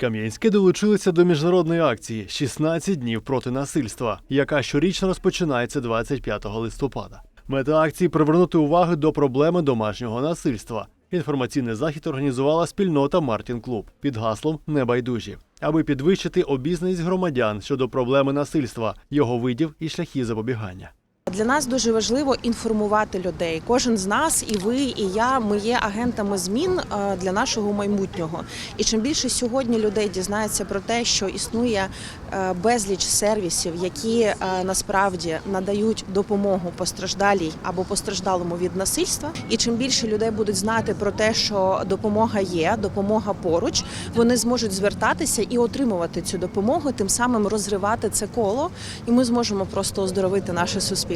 Кам'янське долучилося до міжнародної акції «16 днів проти насильства, яка щорічно розпочинається 25 листопада. Мета акції привернути увагу до проблеми домашнього насильства. Інформаційний захід організувала спільнота Мартін Клуб під гаслом Небайдужі, аби підвищити обізнаність громадян щодо проблеми насильства, його видів і шляхів запобігання. Для нас дуже важливо інформувати людей. Кожен з нас, і ви, і я, ми є агентами змін е, для нашого майбутнього. І чим більше сьогодні людей дізнається про те, що існує е, безліч сервісів, які е, насправді надають допомогу постраждалій або постраждалому від насильства, і чим більше людей будуть знати про те, що допомога є, допомога поруч, вони зможуть звертатися і отримувати цю допомогу, тим самим розривати це коло, і ми зможемо просто оздоровити наше суспільство.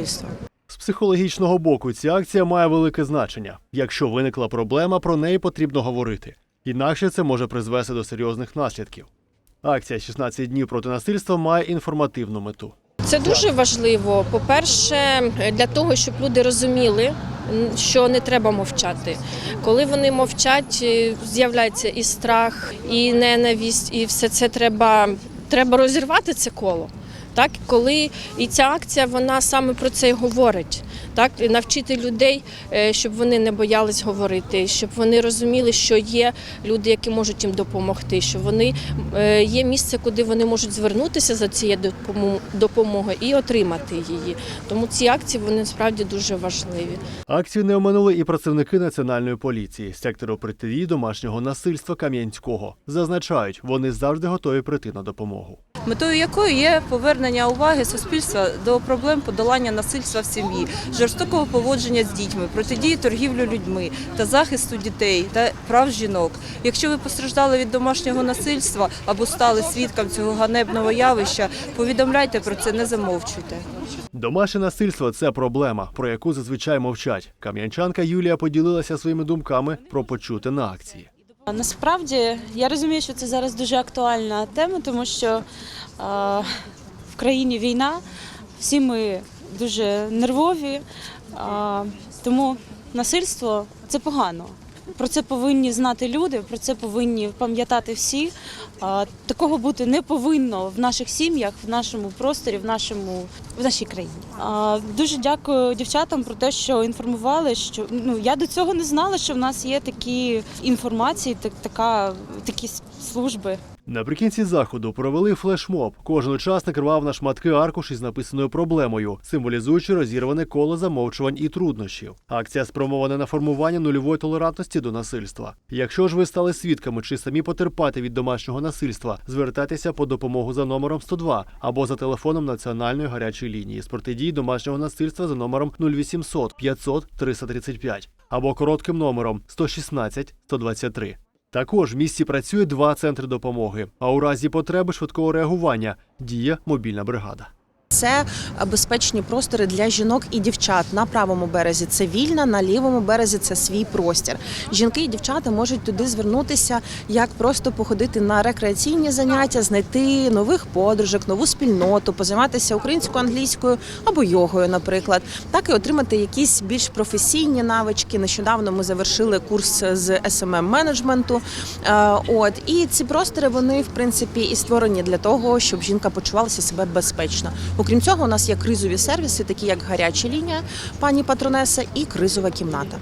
З психологічного боку ця акція має велике значення. Якщо виникла проблема, про неї потрібно говорити. Інакше це може призвести до серйозних наслідків. Акція «16 днів проти насильства має інформативну мету. Це дуже важливо. По-перше, для того, щоб люди розуміли, що не треба мовчати. Коли вони мовчать, е, з'являється і страх, і ненависть, і все це треба, треба розірвати це коло. Так, коли і ця акція вона саме про це й говорить. Так, і навчити людей, е, щоб вони не боялись говорити, щоб вони розуміли, що є люди, які можуть їм допомогти, що вони е, є місце, куди вони можуть звернутися за цією допомогою і отримати її. Тому ці акції вони справді дуже важливі. Акцію не оминули і працівники національної поліції сектору протидії домашнього насильства Кам'янського. Зазначають, вони завжди готові прийти на допомогу. Метою якої є повернення уваги суспільства до проблем подолання насильства в сім'ї, жорстокого поводження з дітьми, протидії торгівлю людьми та захисту дітей та прав жінок. Якщо ви постраждали від домашнього насильства або стали свідком цього ганебного явища, повідомляйте про це, не замовчуйте. Домашнє насильство це проблема, про яку зазвичай мовчать. Кам'янчанка Юлія поділилася своїми думками про почуте на акції. Насправді я розумію, що це зараз дуже актуальна тема, тому що е, в країні війна, всі ми дуже нервові, е, тому насильство це погано. Про це повинні знати люди, про це повинні пам'ятати всі. Такого бути не повинно в наших сім'ях, в нашому просторі, в нашому в нашій країні. Дуже дякую дівчатам про те, що інформували. Що ну я до цього не знала, що в нас є такі інформації, так, така такі служби. Наприкінці заходу провели флешмоб. Кожен учасник рвав на шматки аркуш із написаною проблемою, символізуючи розірване коло замовчувань і труднощів. Акція спрямована на формування нульової толерантності до насильства. Якщо ж ви стали свідками чи самі потерпати від домашнього насильства, звертайтеся по допомогу за номером 102 або за телефоном національної гарячої лінії з протидії домашнього насильства за номером 0800 500 335 або коротким номером 116 123. Також в місті працює два центри допомоги. А у разі потреби швидкого реагування діє мобільна бригада. Це безпечні простори для жінок і дівчат. На правому березі це вільна, на лівому березі це свій простір. Жінки і дівчата можуть туди звернутися, як просто походити на рекреаційні заняття, знайти нових подружок, нову спільноту, позайматися українською, англійською або йогою, наприклад, так і отримати якісь більш професійні навички. Нещодавно ми завершили курс з smm менеджменту. От і ці простори вони в принципі і створені для того, щоб жінка почувалася себе безпечно. Окрім цього, у нас є кризові сервіси, такі як гаряча лінія, пані патронеса, і кризова кімната.